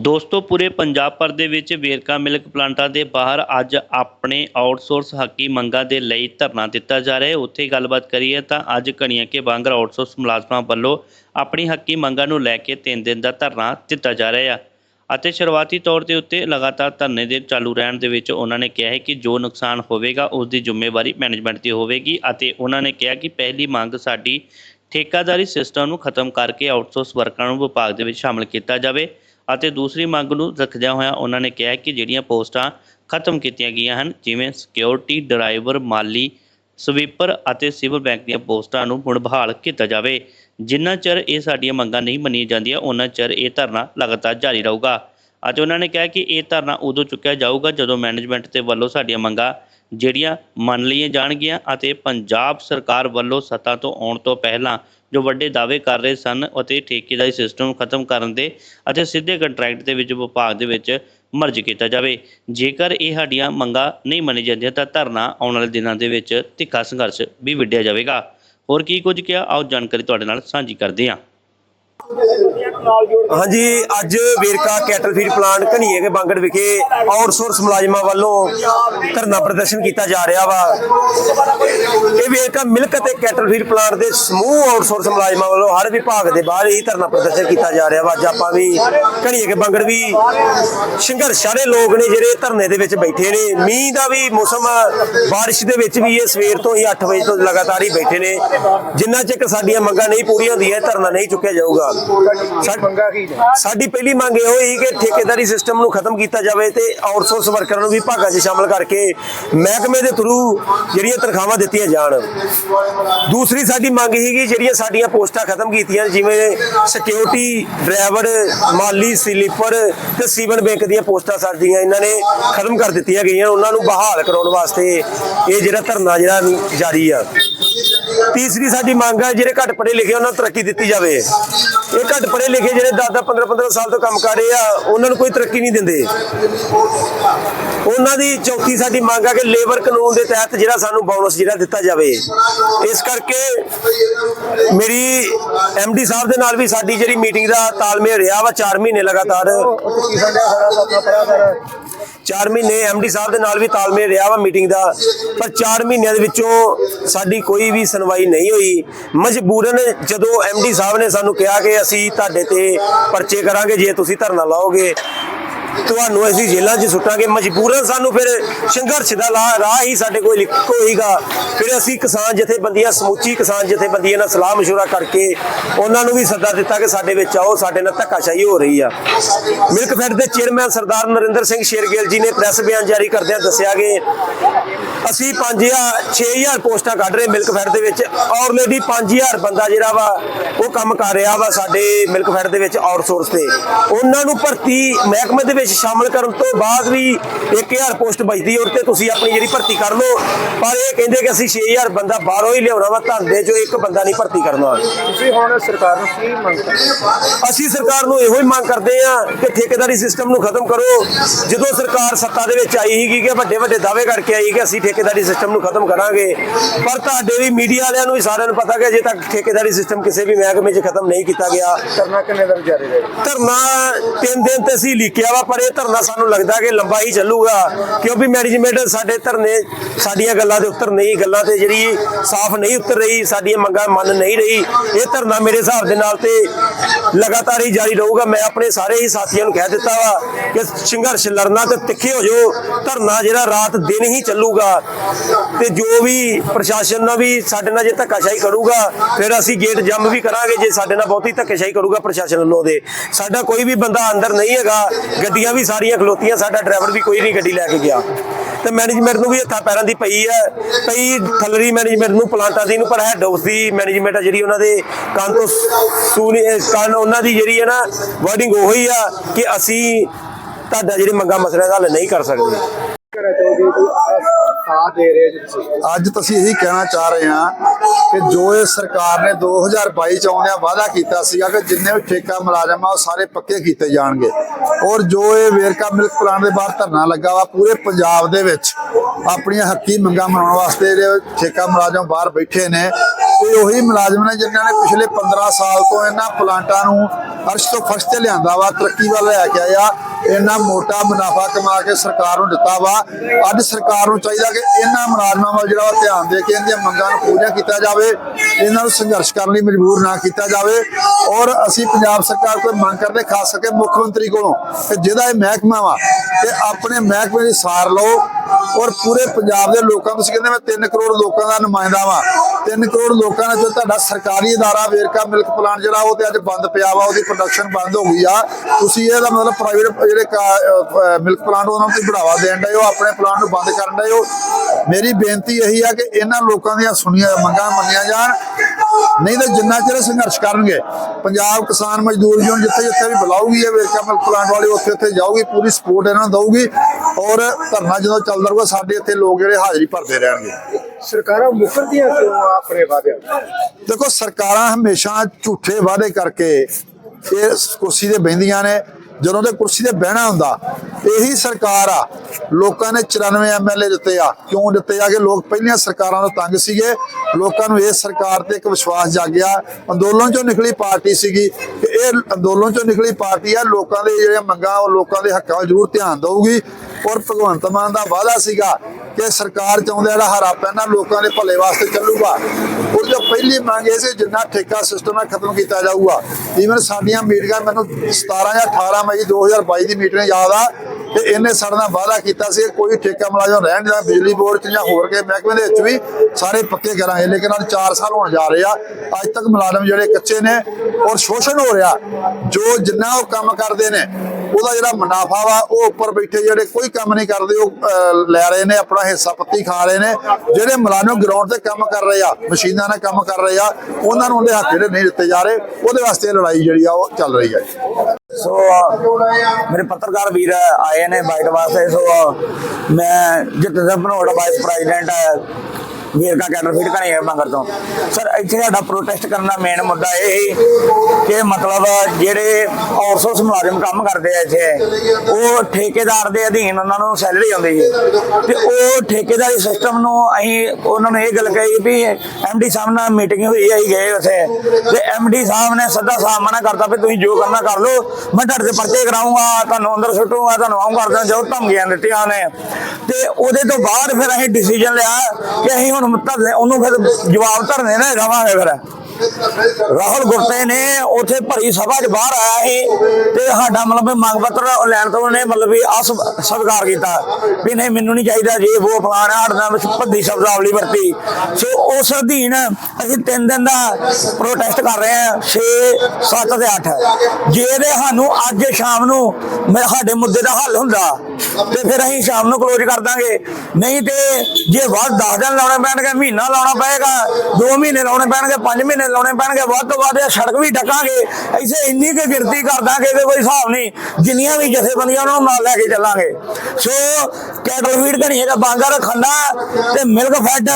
ਦੋਸਤੋ, ਪੂਰੇ ਪੰਜਾਬ ਭਰ ਦੇ ਵਿੱਚ ਵੇਰਕਾ ਮਿਲਕ ਪਲਾਂਟਾਂ ਦੇ ਬਾਹਰ ਅੱਜ ਆਪਣੇ ਆਊਟਸੋਰਸ ਹੱਕੀ ਮੰਗਾਂ ਦੇ ਲਈ ਧਰਨਾ ਦਿੱਤਾ ਜਾ ਰਿਹਾ ਹੈ। ਉੱਥੇ ਗੱਲਬਾਤ ਕਰੀਏ ਤਾਂ ਅੱਜ ਕਣੀਆਂ ਕੇ ਬਾਂਗਰ ਆਊਟਸੋਰਸ ਮੁਲਾਜ਼ਮਾਂ ਵੱਲੋਂ ਆਪਣੀ ਹੱਕੀ ਮੰਗਾਂ ਨੂੰ ਲੈ ਕੇ 3 ਦਿਨ ਦਾ ਧਰਨਾ ਦਿੱਤਾ ਜਾ ਰਿਹਾ ਹੈ। ਅਤੇ ਸ਼ੁਰੂਆਤੀ ਤੌਰ ਦੇ ਉੱਤੇ ਲਗਾਤਾਰ ਧਰਨੇ ਦੇ ਚਾਲੂ ਰਹਿਣ ਦੇ ਵਿੱਚ ਉਹਨਾਂ ਨੇ ਕਿਹਾ ਹੈ ਕਿ ਜੋ ਨੁਕਸਾਨ ਹੋਵੇਗਾ, ਉਸ ਦੀ ਜ਼ਿੰਮੇਵਾਰੀ ਮੈਨੇਜਮੈਂਟ ਦੀ ਹੋਵੇਗੀ ਅਤੇ ਉਹਨਾਂ ਨੇ ਕਿਹਾ ਕਿ ਪਹਿਲੀ ਮੰਗ ਸਾਡੀ ਠੇਕਾਦਾਰੀ ਸਿਸਟਮ ਨੂੰ ਖਤਮ ਕਰਕੇ ਆਊਟਸੋਰਸ ਵਰਕਰਾਂ ਨੂੰ ਵਿਭਾਗ ਦੇ ਵਿੱਚ ਸ਼ਾਮਲ ਕੀਤਾ ਜਾਵੇ ਅਤੇ ਦੂਸਰੀ ਮੰਗ ਨੂੰ ਰੱਖਦਿਆਂ ਹੋਇਆਂ ਉਹਨਾਂ ਨੇ ਕਿਹਾ ਕਿ ਜਿਹੜੀਆਂ ਪੋਸਟਾਂ ਖਤਮ ਕੀਤੀਆਂ ਗਈਆਂ ਹਨ, ਜਿਵੇਂ ਸਿਕਿਉਰਿਟੀ ਡਰਾਈਵਰ ਮਾਲੀ ਸਵੀਪਰ ਅਤੇ ਸਿਵਲ ਬੈਂਕ ਦੀਆਂ ਪੋਸਟਾਂ ਨੂੰ ਮੁੜ ਬਹਾਲ ਕੀਤਾ ਜਾਵੇ। ਜਿੰਨਾ ਚਿਰ ਇਹ ਸਾਡੀਆਂ ਮੰਗਾਂ ਨਹੀਂ ਮੰਨੀਆਂ ਜਾਂਦੀਆਂ ਉਹਨਾਂ ਚਿਰ ਇਹ ਧਰਨਾ ਲਗਾਤਾਰ ਜਾਰੀ ਰਹੂਗਾ। ਅਤੇ ਉਹਨਾਂ ਨੇ ਕਿਹਾ ਕਿ ਇਹ ਧਰਨਾ ਉਦੋਂ ਚੁੱਕਿਆ ਜਾਊਗਾ ਜਦੋਂ ਮੈਨੇਜਮੈਂਟ ਦੇ ਵੱਲੋਂ ਸਾਡੀਆਂ ਮੰਗਾਂ ਜਿਹੜੀਆਂ ਮੰਨ ਲਈਆਂ ਜਾਣਗੀਆਂ ਅਤੇ ਪੰਜਾਬ ਸਰਕਾਰ ਵੱਲੋਂ ਸੱਤਾ ਤੋਂ ਆਉਣ ਤੋਂ ਪਹਿਲਾਂ ਜੋ ਵੱਡੇ ਦਾਅਵੇ ਕਰ ਰਹੇ ਸਨ ਅਤੇ ਠੇਕੇਦਾਰੀ ਸਿਸਟਮ ਨੂੰ ਖਤਮ ਕਰਨ ਦੇ ਅਤੇ ਸਿੱਧੇ ਕੰਟਰੈਕਟ ਦੇ ਵਿੱਚ ਵਿਭਾਗ ਦੇ ਵਿੱਚ ਮਰਜ ਕੀਤਾ ਜਾਵੇ। ਜੇਕਰ ਇਹ ਸਾਡੀਆਂ ਮੰਗਾਂ ਨਹੀਂ ਮੰਨੀ ਜਾਂਦੀਆਂ ਤਾਂ ਧਰਨਾ ਆਉਣ ਵਾਲੇ ਦਿਨਾਂ ਦੇ ਵਿੱਚ ਤਿੱਖਾ ਸੰਘਰਸ਼ ਵੀ ਵਿੱਢਿਆ ਜਾਵੇਗਾ। ਹੋਰ ਕੀ ਕੁਝ ਕਿਹਾ? ਆਓ ਜਾਣਕਾਰੀ ਤੁਹਾਡੇ ਨਾਲ ਸਾਂਝੀ ਕਰਦੇ ਹਾਂ। ਹਾਂਜੀ, ਅੱਜ Verka cattle feed plant Ghaniye Ke Bangar ਵਿਖੇ ਆਊਟਸੋਰਸ ਮੁਲਾਜ਼ਮਾਂ ਵੱਲੋਂ ਧਰਨਾ ਪ੍ਰਦਰਸ਼ਨ ਕੀਤਾ ਜਾ ਰਿਹਾ ਵਾ। ਇਹ ਵੇਰਕਾ ਮਿਲਕ ਅਤੇ ਕੈਟਲ ਫੀਡ ਪਲਾਂਟ ਦੇ ਸਮੂਹ ਆਊਟਸੋਰਸ ਮੁਲਾਜ਼ਮਾਂ ਵੱਲੋਂ ਹਰ ਵਿਭਾਗ ਦੇ ਬਾਹਰ ਹੀ ਧਰਨਾ ਪ੍ਰਦਰਸ਼ਨ ਕੀਤਾ ਜਾ ਰਿਹਾ ਵਾ। ਅੱਜ ਆਪਾਂ ਵੀ ਘਨੀਏ ਕੇ ਬਾਂਗੜ ਵੀ ਸੰਘਰਸ਼ ਵਾਲੇ ਲੋਕ ਨੇ ਜਿਹੜੇ ਧਰਨੇ ਦੇ ਵਿੱਚ ਬੈਠੇ ਨੇ। ਮੀਂਹ ਦਾ ਵੀ ਮੌਸਮ, ਬਾਰਿਸ਼ ਦੇ ਵਿੱਚ ਵੀ ਇਹ ਸਵੇਰ ਤੋਂ ਹੀ 8 ਵਜੇ ਤੋਂ ਲਗਾਤਾਰ ਹੀ ਬੈਠੇ ਨੇ। ਜਿੰਨਾ ਚਿਰ ਸਾਡੀਆਂ ਮੰਗਾਂ ਨਹੀਂ ਪੂਰੀਆਂ ਹੁੰਦੀਆਂ ਧਰਨਾ ਨਹੀਂ ਚੁੱਕਿਆ ਜਾਊਗਾ। ਸਾ- ਮੰਗਾ ਕੀ ਨੇ ਸਾਡੀ ਪਹਿਲੀ ਮੰਗ ਇਹ ਹੋਈ ਕਿ ਠੇਕੇਦਾਰੀ ਸਿਸਟਮ ਨੂੰ ਖਤਮ ਕੀਤਾ ਜਾਵੇ ਤੇ ਆਊਟਸੋਰਸ ਵਰਕਰਾਂ ਨੂੰ ਵੀ ਭਾਗਾਂ 'ਚ ਸ਼ਾਮਲ ਕਰਕੇ ਮਹਿਕਮੇ ਦੇ ਥਰੂ ਜਿਹੜੀਆਂ ਤਨਖਾਹਾਂ ਦਿੱਤੀਆਂ ਜਾਣ। ਦੂਸਰੀ ਸਾਡੀ ਮੰਗ ਸੀਗੀ ਜਿਹੜੀਆਂ ਸਾਡੀਆਂ ਪੋਸਟਾਂ ਖਤਮ ਕੀਤੀਆਂ, ਜਿਵੇਂ ਸਿਕਿਉਰਿਟੀ ਡਰਾਈਵਰ ਮਾਲੀ ਸਲੀਪਰ ਤੇ ਸੀਵਨ ਬੈਂਕ ਦੀਆਂ ਪੋਸਟਾਂ ਸਾਡੀਆਂ ਇਹਨਾਂ ਨੇ ਖਤਮ ਕਰ ਦਿੱਤੀਆਂ ਗਈਆਂ। ਉਹਨਾਂ ਨੂੰ ਬਹਾਲ ਕਰਾਉਣ ਵਾਸਤੇ ਇਹ ਜਿਹੜਾ ਧਰਨਾ ਜਿਹੜਾ ਜਾਰੀ ਆ। ਤੀਸਰੀ ਸਾਡੀ ਮੰਗ ਹੈ ਜਿਹੜੇ ਘੱਟ ਪੜ੍ਹੇ ਲਿਖੇ ਉਹਨਾਂ ਨੂੰ ਤਰੱਕੀ ਦਿੱਤੀ ਜਾਵੇ। ਇਹ ਘੱਟ ਪੜ੍ਹੇ ਲਿਖੇ ਜਿਹੜੇ 10 15 15 ਸਾਲ ਤੋਂ ਕੰਮ ਕਰ ਰਹੇ ਆ, ਉਹਨਾਂ ਨੂੰ ਕੋਈ ਤਰੱਕੀ ਨਹੀਂ ਦਿੰਦੇ। ਉਹਨਾਂ ਦੀ ਚੌਥੀ ਸਾਡੀ ਮੰਗ ਹੈ ਕਿ ਲੇਬਰ ਕਾਨੂੰਨ ਦੇ ਤਹਿਤ ਜਿਹੜਾ ਸਾਨੂੰ ਬੋਨਸ ਜਿਹੜਾ ਦਿੱਤਾ ਜਾਵੇ। ਇਸ ਕਰਕੇ ਮੇਰੀ ਐਮਡੀ ਸਾਹਿਬ ਦੇ ਨਾਲ ਵੀ ਸਾਡੀ ਜਿਹੜੀ ਮੀਟਿੰਗ ਦਾ ਤਾਲਮੇਲ ਰਿਹਾ ਵਾ 4 ਮਹੀਨੇ ਲਗਾਤਾਰ। ਕੀ ਸੰਡਿਆ ਖੜਾ ਤਾਂ 4 ਮਹੀਨੇ ਐਮਡੀ ਸਾਹਿਬ ਦੇ ਨਾਲ ਵੀ ਤਾਲਮੇਲ ਰਿਹਾ ਵਾ ਮੀਟਿੰਗ ਦਾ, ਪਰ 4 ਮਹੀਨਿਆਂ ਦੇ ਵਿੱਚੋਂ ਸਾਡੀ ਕੋਈ ਵੀ ਸੁਣਵਾਈ ਨਹੀਂ ਹੋਈ। ਮਜਬੂਰਨ ਜਦੋਂ ਐਮਡੀ ਸਾਹਿਬ ਨੇ ਸਾਨੂੰ ਕਿਹਾ ਕਿ ਅਸੀਂ ਤੁਹਾਡੇ ਤੇ ਪਰਚੇ ਕਰਾਂਗੇ, ਜੇ ਤੁਸੀਂ ਧਰਨਾ ਲਾਓਗੇ ਤੁਹਾਨੂੰ ਅਸੀਂ ਜੇਲ੍ਹਾਂ 'ਚ ਸੁੱਟਾਂਗੇ ਮਜਬੂਰਨ ਸਾਨੂੰ ਫਿਰ ਸੰਘਰਸ਼ ਦਾ ਲਾ- ਰਾਹ ਹੀ ਸਾਡੇ ਕੋਲ ਇੱਕੋ ਹੀਗਾ ਫਿਰ ਅਸੀਂ ਕਿਸਾਨ ਜਥੇਬੰਦੀਆਂ ਸਮੁੱਚੀ ਕਿਸਾਨ ਜਥੇਬੰਦੀਆਂ ਨਾਲ ਸਲਾਹ مشورہ ਕਰਕੇ ਉਹਨਾਂ ਨੂੰ ਵੀ ਸੱਦਾ ਦਿੱਤਾ ਕਿ ਸਾਡੇ ਵਿੱਚ ਆਓ ਸਾਡੇ ਨਾਲ ਧੱਕਾਸ਼ਾਹੀ ਹੋ ਰਹੀ ਆ ਮਿਲਕ ਫੈਡ ਦੇ ਚੇਅਰਮੈਨ ਸਰਦਾਰ ਨਰਿੰਦਰ ਸਿੰਘ ਸ਼ੇਰਗਿੱਲ ਜੀ ਨੇ ਪ੍ਰੈਸ ਬਿਆਨ ਜਾਰੀ ਕਰਦਿਆਂ ਦੱਸਿਆ ਕਿ ਅਸੀਂ 5000 6000 ਪੋਸਟਾਂ ਕੱਢ ਰਹੇ ਮਿਲਕ ਫੈਡ ਦੇ ਵਿੱਚ ਆਲਰੇਡੀ 5000 ਬੰਦਾ ਜਿਹੜਾ ਵਾ ਉਹ ਕੰਮ ਕਰ ਰਿਹਾ ਵਾ ਸਾਡੇ ਮਿਲਕ ਫੈਡ ਦੇ ਵਿੱਚ ਆਊਟਸੋਰਸ ਤੇ। ਉਹਨਾਂ ਨੂੰ ਭਰਤੀ ਮਹਿਕਮੇ ਦੇ ਵਿੱਚ ਸ਼ਾਮਲ ਕਰਨ ਤੋਂ ਬਾਅਦ ਵੀ 1000 ਪੋਸਟ ਬਚਦੀ ਔਰ ਤੇ ਤੁਸੀਂ ਆਪਣੀ ਜਿਹੜੀ ਭਰਤੀ ਕਰ ਲਓ। ਪਰ ਇਹ ਕਹਿੰਦੇ ਕਿ ਅਸੀਂ 6000 ਬੰਦਾ ਬਾਹਰੋਂ ਹੀ ਲਿਆਉਣਾ ਵਾ ਧੰਦੇ ਚੋਂ ਇੱਕ ਬੰਦਾ ਨਹੀਂ ਭਰਤੀ ਕਰਨਾ ਤੁਸੀਂ ਹੁਣ ਸਰਕਾਰ ਨੂੰ ਕੀ ਮੰਗ ਅਸੀਂ ਸਰਕਾਰ ਨੂੰ ਇਹੋ ਹੀ ਮੰਗ ਕਰਦੇ ਆ ਕਿ ਠੇਕੇਦਾਰੀ ਸਿਸਟਮ ਨੂੰ ਖਤਮ ਕਰੋ। ਜਦੋਂ ਸਰਕਾਰ ਸੱਤਾ ਦੇ ਵਿੱਚ ਆਈ ਸੀਗੀ ਕਿ ਵੱਡੇ ਵੱਡੇ ਦਾਅਵੇ ਕਰਕੇ ਆਈ ਕਿ ਅਸੀਂ ਠੇਕੇਦਾਰੀ ਸਿਸਟਮ ਨੂੰ ਖਤਮ ਕਰਾਂਗੇ। ਪਰ ਤੁਹਾਡੇ ਵੀ ਮੀਡੀਆ ਵਾਲਿਆਂ ਨੂੰ ਵੀ ਸਾਰਿਆਂ ਨੂੰ ਪਤਾ ਕਿ ਅਜੇ ਤੱਕ ਠੇਕੇਦਾਰੀ ਸਿਸਟਮ ਕਿਸੇ ਵੀ ਮਹਿਕਮੇ 'ਚ ਖਤਮ ਨਹੀਂ ਕੀਤਾ ਗਿਆ। ਕਰਨਾ ਕਿੰਨੇ ਦਿਨ ਜਾਰੀ ਰਹੇਗਾ ਧਰਨਾ ਤਿੰਨ ਦਿਨ ਤੇ ਅਸੀਂ ਲਿਖਿਆ ਵਾ ਪਰ ਇਹ ਧਰਨਾ ਸਾਨੂੰ ਲੱਗਦਾ ਕਿ ਲੰਬਾ ਹੀ ਚੱਲੂਗਾ। ਕਿਉਂਕਿ ਮੈਨੇਜਮੈਂਟ ਸਾਡੇ ਧਰਨੇ ਸਾਡੀਆਂ ਗੱਲਾਂ ਦੇ ਉੱਤਰ ਨਹੀਂ ਗੱਲਾਂ ਤੇ ਜਿਹੜੀ ਸਾਫ਼ ਨਹੀਂ ਉੱਤਰ ਰਹੀ ਸਾਡੀਆਂ ਮੰਗਾਂ ਮੰਨ ਨਹੀਂ ਰਹੀ। ਇਹ ਧਰਨਾ ਮੇਰੇ ਹਿਸਾਬ ਦੇ ਨਾਲ ਤੇ ਲਗਾਤਾਰ ਹੀ ਜਾਰੀ ਰਹੂਗਾ। ਮੈਂ ਆਪਣੇ ਸਾਰੇ ਹੀ ਸਾਥੀਆਂ ਨੂੰ ਕਹਿ ਦਿੱਤਾ ਵਾ ਕਿ ਸੰਘਰਸ਼ ਲੜਨਾ ਤੇ ਤਿੱਖੇ ਹੋ ਜਾਓ। ਧਰਨਾ ਜਿਹੜਾ ਰਾਤ ਦਿਨ ਹੀ ਚੱਲੂਗਾ। ਤੇ ਜੋ ਵੀ ਪ੍ਰਸ਼ਾਸਨ ਨਾਲ ਵੀ ਸਾਡੇ ਨਾਲ ਜੇ ਧੱਕਾਸ਼ਾਹੀ ਕਰੂਗਾ, ਫਿਰ ਅਸੀਂ ਗੇਟ ਜੰਮ ਵੀ ਕਰਾਂਗੇ ਜੇ ਸਾਡੇ ਨਾਲ ਬਹੁਤੀ ਧੱਕੇਸ਼ਾਹੀ ਕਰੂਗਾ ਪ੍ਰਸ਼ਾਸਨ ਵੱਲੋਂ ਦੇ। ਸਾਡਾ ਕੋਈ ਵੀ ਬੰਦਾ ਅੰਦਰ ਨਹੀਂ ਹੈਗਾ, ਗੱਡੀਆਂ ਵੀ ਸਾਰੀਆਂ ਖਲੋਤੀਆਂ, ਸਾਡਾ ਡਰਾਈਵਰ ਵੀ ਕੋਈ ਨਹੀਂ ਗੱਡੀ ਲੈ ਕੇ ਗਿਆ। ਤੇ ਮੈਨੇਜਮੈਂਟ ਨੂੰ ਵੀ ਹੱਥਾਂ ਪੈਰਾਂ ਦੀ ਪਈ ਹੈ, ਪਈ ਥਲਰੀ ਮੈਨੇਜਮੈਂਟ ਨੂੰ, ਪਲਾਂਟਾਂ ਦੀ ਨੂੰ, ਪਰ ਹੈਡ ਹਾਊਸ ਦੀ ਮੈਨੇਜਮੈਂਟ ਆ ਜਿਹੜੀ ਉਹਨਾਂ ਦੇ ਕੰਨ ਤੋਂ ਸੂਨੀ ਕੰਨ ਉਹਨਾਂ ਦੀ ਜਿਹੜੀ ਹੈ ਨਾ ਵਰਡਿੰਗ ਉਹੀ ਆ ਕਿ ਅਸੀਂ ਤੁਹਾਡਾ ਜਿਹੜੇ ਮੰਗਾ ਮਸਲੇ ਦਾ ਹੱਲ ਨਹੀਂ ਕਰ ਸਕਦੇ। ਕਹਿਣਾ ਚਾਹੋਗੇ ਕਿ ਸਾਥ ਦੇ ਰਹੇ ਹੋ ਤੁਸੀਂ? ਅੱਜ ਤੁਸੀਂ ਇਹੀ ਕਹਿਣਾ ਚਾਹ ਰਹੇ ਹਾਂ ਕਿ ਜੋ ਇਹ ਸਰਕਾਰ ਨੇ 2022 ਚ ਆਉਂਦਿਆਂ ਵਾਅਦਾ ਕੀਤਾ ਸੀਗਾ ਕਿ ਜਿੰਨੇ ਵੀ ਠੇਕਾ ਮੁਲਾਜ਼ਮ ਆ ਉਹ ਸਾਰੇ ਪੱਕੇ ਕੀਤੇ ਜਾਣਗੇ। ਔਰ ਜੋ ਇਹ ਵੇਰਕਾ ਮਿਲਕ ਪਲਾਂਟ ਦੇ ਬਾਹਰ ਧਰਨਾ ਲੱਗਾ ਵਾ, ਪੂਰੇ ਪੰਜਾਬ ਦੇ ਵਿੱਚ ਆਪਣੀਆਂ ਹੱਕੀ ਮੰਗਾਂ ਮਨਾਉਣ ਵਾਸਤੇ ਜਿਹੜੇ ਠੇਕਾ ਮੁਲਾਜ਼ਮ ਬਾਹਰ ਬੈਠੇ ਨੇ, ਇਹ ਉਹੀ ਮੁਲਾਜ਼ਮ ਨੇ ਜਿਨ੍ਹਾਂ ਨੇ ਪਿਛਲੇ 15 ਸਾਲ ਤੋਂ ਇਹਨਾਂ ਪਲਾਂਟਾਂ ਨੂੰ ਅਰਸ਼ ਤੋਂ ਫਰਸ਼ ਤੇ ਲਿਆਂਦਾ ਵਾ, ਤਰੱਕੀ ਵੱਲ ਲੈ ਕੇ ਆਇਆ। ਇੰਨਾ ਮੋਟਾ ਮੁਨਾਫਾ ਕਮਾ ਕੇ ਸਰਕਾਰ ਨੂੰ ਦਿੱਤਾ ਵਾ। ਅੱਜ ਸਰਕਾਰ ਨੂੰ ਚਾਹੀਦਾ ਕਿ ਇਹਨਾਂ ਮੁਲਾਜ਼ਮਾਂ ਵੱਲ ਜਿਹੜਾ ਵਾ ਧਿਆਨ ਦੇ ਕੇ ਇਹਨਾਂ ਮੰਗਾਂ ਨੂੰ ਪੂਰਾ ਕੀਤਾ ਜਾਵੇ। ਇਹਨਾਂ ਨੂੰ ਸੰਘਰਸ਼ ਕਰਨ ਲਈ ਮਜਬੂਰ ਨਾ ਕੀਤਾ ਜਾਵੇ। ਔਰ ਅਸੀਂ ਪੰਜਾਬ ਸਰਕਾਰ ਕੋਲ ਮੰਗ ਕਰਦੇ ਖਾਸ ਕਰਕੇ ਮੁੱਖ ਮੰਤਰੀ ਕੋਲੋਂ, ਕਿ ਜਿਹਦਾ ਇਹ ਮਹਿਕਮਾ ਵਾ ਤੇ ਆਪਣੇ ਮਹਿਕਮੇ ਦੀ ਸਾਰ ਲਓ। ਔਰ ਪੂਰੇ ਪੰਜਾਬ ਦੇ ਲੋਕਾਂ ਨੂੰ ਤੁਸੀਂ ਕਹਿੰਦੇ ਮੈਂ 3 ਕਰੋੜ ਲੋਕਾਂ ਦਾ ਨੁਮਾਇੰਦਾ ਵਾਂ। 3 ਕਰੋੜ ਲੋਕਾਂ ਨੇ ਜੋ ਤੁਹਾਡਾ ਸਰਕਾਰੀ ਅਦਾਰਾ ਵੇਰਕਾ ਮਿਲਕ ਪਲਾਂਟ ਜਿਹੜਾ ਉਹ ਤੇ ਅੱਜ ਬੰਦ ਪਿਆ ਵਾ, ਉਹਦੀ ਪ੍ਰੋਡਕਸ਼ਨ ਬੰਦ ਹੋ ਗਈ ਆ। ਤੁਸੀਂ ਇਹਦਾ ਮਤਲਬ ਪ੍ਰਾਈਵੇਟ ਜਿਹੜੇ ਮਿਲਕ ਪਲਾਂਟ ਉਹਨਾਂ ਨੂੰ ਤੁਸੀਂ ਬੜਾਵਾ ਦੇਣ ਡਏ ਹੋ, ਆਪਣੇ ਪਲਾਂਟ ਨੂੰ ਬੰਦ ਕਰਨ ਡਏ ਹੋ। ਮੇਰੀ ਬੇਨਤੀ ਇਹੀ ਆ ਕਿ ਇਹਨਾਂ ਲੋਕਾਂ ਦੀਆਂ ਸੁਣੀਆਂ, ਮੰਗਾਂ ਮੰਨੀਆਂ ਜਾਣ। ਨਹੀਂ ਤਾਂ ਜਿੰਨਾ ਚਿਰ ਸੰਘਰਸ਼ ਕਰਨਗੇ, ਪੰਜਾਬ ਕਿਸਾਨ ਮਜ਼ਦੂਰ ਯੂਨੀਅਨ ਜਿੱਥੇ ਜਿੱਥੇ ਵੀ ਬੁਲਾਊਗੀ ਇਹ ਵੇਰਕਾ ਮਿਲਕ ਪਲਾਂਟ ਵਾਲੇ ਉੱਥੇ ਉੱਥੇ ਜਾਊਗੀ, ਪੂਰੀ ਸਪੋਰਟ ਇਹਨਾਂ ਨੂੰ ਦਊਗੀ। ਔਰ ਧਰਨਾ ਜਦੋਂ ਚੱਲਦਾ ਰਹੂਗਾ ਸਾਡੇ ਇੱਥੇ ਲੋਕ ਜਿਹੜੇ ਹਾਜ਼ਰੀ ਭਰਦੇ ਰਹਿਣਗੇ। ਸਰਕਾਰਾਂ ਮੁਕਰਦੀਆਂ ਕਿਉਂ ਆਪਣੇ ਵਾਅਦਿਆਂ ਤੋਂ? ਦੇਖੋ ਸਰਕਾਰਾਂ ਹਮੇਸ਼ਾ ਝੂਠੇ ਵਾਅਦੇ ਕਰਕੇ ਇਹ ਕੁਰਸੀ ਤੇ ਬਹਿੰਦੀਆਂ ਨੇ। ਜਦੋਂ ਤੇ ਕੁਰਸੀ ਤੇ ਬਹਿਣਾ ਹੁੰਦਾ ਇਹੀ ਸਰਕਾਰ ਆ। ਲੋਕਾਂ ਨੇ 94 ਐਮਐਲਏ ਦਿੱਤੇ ਆ। ਕਿਉਂ ਦਿੱਤੇ? ਆ ਕਿ ਲੋਕ ਪਹਿਲੀਆਂ ਸਰਕਾਰਾਂ ਤੋਂ ਤੰਗ ਸੀਗੇ। ਲੋਕਾਂ ਨੂੰ ਇਸ ਸਰਕਾਰ ਤੇ ਇੱਕ ਵਿਸ਼ਵਾਸ ਜਾਗਿਆ। ਅੰਦੋਲਨ ਚੋਂ ਨਿਕਲੀ ਪਾਰਟੀ ਸੀਗੀ। ਕਿ ਇਹ ਅੰਦੋਲਨ ਚੋਂ ਨਿਕਲੀ ਪਾਰਟੀ ਆ ਲੋਕਾਂ ਦੇ ਜਿਹੜੇ ਮੰਗਾਂ ਉਹ ਲੋਕਾਂ ਦੇ ਹੱਕਾਂ ਵੱਲ ਜ਼ਰੂਰ ਧਿਆਨ ਦਊਗੀ। ਔਰ ਭਗਵੰਤ ਮਾਨ ਦਾ ਵਾਅਦਾ ਸੀਗਾ ਕਿ ਸਰਕਾਰ ਚਾਹੁੰਦਾ ਜਿਹੜਾ ਹਰਾ ਪੈਨਾ ਲੋਕਾਂ ਦੇ ਭਲੇ ਵਾਸਤੇ ਚੱਲੂਗਾ। ਉਹ ਜੋ ਪਹਿਲੀ ਮੰਗ ਇਹ ਸੀ, ਜਿੰਨਾ ਠੇਕਾ ਸਿਸਟਮ ਹੈ, ਖਤਮ ਕੀਤਾ ਜਾਊਗਾ। ਈਵਨ ਸਾਡੀਆਂ ਮੀਟਿੰਗਾਂ ਮੈਨੂੰ 17 ਜਾਂ 18 ਮਈ 2022 ਦੀ ਮੀਟਿੰਗ ਯਾਦ ਆ, ਤੇ ਇਹਨੇ ਸਾਡੇ ਨਾਲ ਵਾਅਦਾ ਕੀਤਾ ਸੀ, ਕੋਈ ਠੇਕਾ ਮੁਲਾਜ਼ਮ ਰਹਿਣ ਦਾ ਬਿਜਲੀ ਬੋਰਡ 'ਚ ਜਾਂ ਹੋਰ ਕੇ ਮਹਿਕਮੇ ਦੇ ਵਿੱਚ ਵੀ ਸਾਰੇ ਪੱਕੇ ਕਰਾਂਗੇ ਲੇਕਿਨ ਅੱਜ 4 ਸਾਲ ਹੋਣ ਜਾ ਰਹੇ ਆ। ਅੱਜ ਤੱਕ ਮੁਲਾਜ਼ਮ ਜਿਹੜੇ ਕੱਚੇ ਨੇ ਔਰ ਸ਼ੋਸ਼ਣ ਹੋ ਰਿਹਾ। ਜੋ ਜਿੰਨਾ ਉਹ ਕੰਮ ਕਰਦੇ ਨੇ ਉਹਦਾ ਜਿਹੜਾ ਮੁਨਾਫਾ ਵਾ, ਉਹ ਉੱਪਰ ਬੈਠੇ ਜਿਹੜੇ ਕੋਈ ਕੰਮ ਨਹੀਂ ਕਰਦੇ, ਉਹ ਲੈ ਰਹੇ ਨੇ, ਆਪਣਾ ਹਿੱਸਾ ਪੱਤੀ ਖਾ ਰਹੇ ਨੇ। ਜਿਹੜੇ ਮੁਲਾਜ਼ਮ ਗਰਾਊਂਡ ਤੇ ਕੰਮ ਕਰ ਰਹੇ ਆ, ਮਸ਼ੀਨਾਂ ਨਾਲ ਕੰਮ ਕਰ ਰਹੇ ਆ, ਉਹਨਾਂ ਨੂੰ ਉਹਦੇ ਹੱਕ ਜਿਹੜੇ ਨਹੀਂ ਦਿੱਤੇ ਜਾ ਰਹੇ। ਉਹਦੇ ਵਾਸਤੇ ਲੜਾਈ ਜਿਹੜੀ ਆ, ਉਹ ਚੱਲ ਰਹੀ ਹੈ ਸੋ ਮੇਰੇ ਪੱਤਰਕਾਰ ਵੀਰ ਆਏ ਨੇ ਬਾਈਟ ਵਾਸਤੇ। ਸੋ ਮੈਂ ਜਿੱਤੇ ਦਾ ਬਣਾਉਣਾ vice president Verka cattle feed ਕਰੇ ਮੰਗਰ ਤੋਂ। ਸਰ, ਇੱਥੇ ਸਾਡਾ ਪ੍ਰੋਟੈਸਟ ਕਰਨ ਦਾ ਮੇਨ ਮੁੱਦਾ ਇਹ ਸੀ ਕਿ ਮਤਲਬ ਜਿਹੜੇ ਆਊਟਸੋਰਸ ਮੁਲਾਜ਼ਮ ਕੰਮ ਕਰਦੇ ਆ ਇੱਥੇ, ਉਹ ਠੇਕੇਦਾਰ ਦੇ ਅਧੀਨ ਉਹਨਾਂ ਨੂੰ ਸੈਲਰੀ ਆਉਂਦੀ ਹੈ ਤੇ ਉਹ ਠੇਕੇਦਾਰੀ ਸਿਸਟਮ ਨੂੰ ਅਸੀਂ ਉਹਨਾਂ ਨੂੰ ਇਹ ਗੱਲ ਕਹੀ ਵੀ ਐਮਡੀ ਸਾਹਿਬ ਨਾਲ ਮੀਟਿੰਗ ਹੋਈ ਆਈ ਗਏ ਉੱਥੇ। ਤੇ ਐਮਡੀ ਸਾਹਿਬ ਨੇ ਸਿੱਧਾ ਸਾਹ ਮਨਾ ਕਰਤਾ ਵੀ ਤੁਸੀਂ ਜੋ ਕਰਨਾ ਕਰ ਲਓ, ਮੈਂ ਤੁਹਾਡੇ ਤੇ ਪਰਚੇ ਕਰਾਉਂਗਾ ਤੁਹਾਨੂੰ ਅੰਦਰ ਸੁੱਟੂਗਾ, ਤੁਹਾਨੂੰ ਆਉਂ ਕਰ ਦੇਣਾ ਜੋ ਧਮਕੀਆਂ ਦਿੱਤੀਆਂ ਨੇ ਤੇ ਉਹਦੇ ਤੋਂ ਬਾਅਦ ਫਿਰ ਅਸੀਂ ਡਿਸੀਜਨ ਲਿਆ ਕਿ ਅਸੀਂ ਹੁਣ ਧਰਨੇ ਉਹਨੂੰ ਫਿਰ ਜਵਾਬ ਧਰਨੇ ਨਾ ਦੇਵਾਂਗੇ ਫਿਰ। ਰਾਹੁਲ ਗੁਪਤੇ ਨੇ ਉੱਥੇ ਭਰੀ ਸਭਾ 'ਚ ਬਾਹਰ ਆਇਆ ਸੀ ਤੇ ਸਾਡਾ ਮਤਲਬ ਮੰਗ ਪੱਤਰ ਲੈਣ ਤੋਂ ਉਹਨੇ ਮਤਲਬ ਵੀ ਅਸ ਸਵੀਕਾਰ ਕੀਤਾ ਵੀ ਨਹੀਂ, ਮੈਨੂੰ ਨਹੀਂ ਚਾਹੀਦਾ ਜੇ ਉਹ ਫਲਾਣ ਹੜਦਾ ਵਿੱਚ ਭੱਦੀ ਸ਼ਬਦਾਵਲੀ ਵਰਤੀ। ਸੋ ਉਸ ਅਧੀਨ ਅਸੀਂ ਤਿੰਨ ਦਿਨ ਦਾ ਪ੍ਰੋਟੈਸਟ ਕਰ ਰਹੇ ਹਾਂ 6 7 ਤੇ 8 ਜੇ ਇਹਦੇ ਸਾਨੂੰ ਅੱਜ ਸ਼ਾਮ ਨੂੰ ਮੈਂ- ਸਾਡੇ ਮੁੱਦੇ ਦਾ ਹੱਲ ਹੁੰਦਾ ਤੇ ਫਿਰ ਅਸੀਂ ਸ਼ਾਮ ਨੂੰ ਕਲੋਜ਼ ਕਰ ਦਾਂਗੇ। ਨਹੀਂ ਤੇ ਜੇ ਵੱਧ 10 ਦਿਨ ਲਾਉਣੇ ਪੈਣਗੇ, ਮਹੀਨਾ ਲਾਉਣਾ ਪਏਗਾ 2 ਮਹੀਨੇ ਲਾਉਣੇ ਪੈਣਗੇ 5 ਮਹੀਨੇ ਲਾਉਣੇ ਪੈਣਗੇ, ਵੱਧ ਤੋਂ ਵੱਧ ਸੜਕ ਵੀ ਢਕਾਂਗੇ ਐਸੇ ਇੰਨੀ ਕੁ ਗਿਣਤੀ ਕਰ ਦਾਂਗੇ ਕਿ ਕੋਈ ਹਿਸਾਬ ਨਹੀਂ, ਜਿੰਨੀਆਂ ਵੀ ਜਥੇਬੰਦੀਆਂ ਉਹਨਾਂ ਨੂੰ ਨਾਲ ਲੈ ਕੇ ਚੱਲਾਂਗੇ। ਸੋ ਕੈਟਲ ਫੀਡ ਘਣੀਏ ਹੈਗਾ ਬਾਂਗਾ ਖੰਡਾ ਤੇ ਮਿਲਕ ਫੈਡ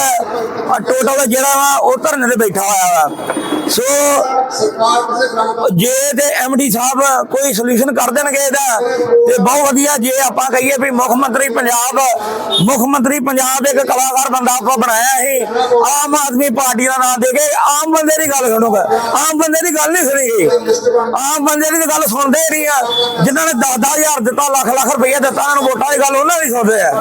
ਟੋਟਲ ਜਿਹੜਾ ਵਾ ਉਹ ਧਰਨੇ ਤੇ ਬੈਠਾ ਹੋਇਆ ਵਾ। ਸੋ, ਜੇ ਤੇ ਐਮਡੀ ਸਾਹਿਬ ਕੋਈ ਸੋਲੂਸ਼ਨ ਕਰ ਦੇਣਗੇ ਇਹਦਾ, ਤੇ ਬਹੁਤ ਵਧੀਆ ਜੇ ਆਪਾਂ ਕਹੀਏ ਵੀ ਮੁੱਖ ਮੰਤਰੀ ਪੰਜਾਬ, ਮੁੱਖ ਮੰਤਰੀ ਪੰਜਾਬ ਇੱਕ ਕਲਾਕਾਰ ਬੰਦਾ ਆਪਾਂ ਬਣਾਇਆ ਸੀ। ਆਮ ਆਦਮੀ ਪਾਰਟੀ ਦਾ ਨਾਮ ਦੇ ਕੇ ਆਮ ਬੰਦੇ ਦੀ ਗੱਲ ਸੁਣੂਗਾ ਆਮ ਬੰਦੇ ਦੀ ਗੱਲ ਨਹੀਂ ਸੁਣੀਗੀ ਆਮ ਬੰਦੇ ਦੀ ਗੱਲ ਸੁਣਦੇ ਹੀ ਨਹੀਂ ਆ। ਜਿਨ੍ਹਾਂ ਨੇ 10 ਹਜ਼ਾਰ ਦਿੱਤਾ ਲੱਖ ਲੱਖ ਰੁਪਏ ਦਿੱਤਾ, ਉਹਨਾਂ ਨੂੰ ਵੋਟਾਂ ਦੀ ਗੱਲ ਉਹਨਾਂ ਦੀ ਸੁਣਦੇ ਆ।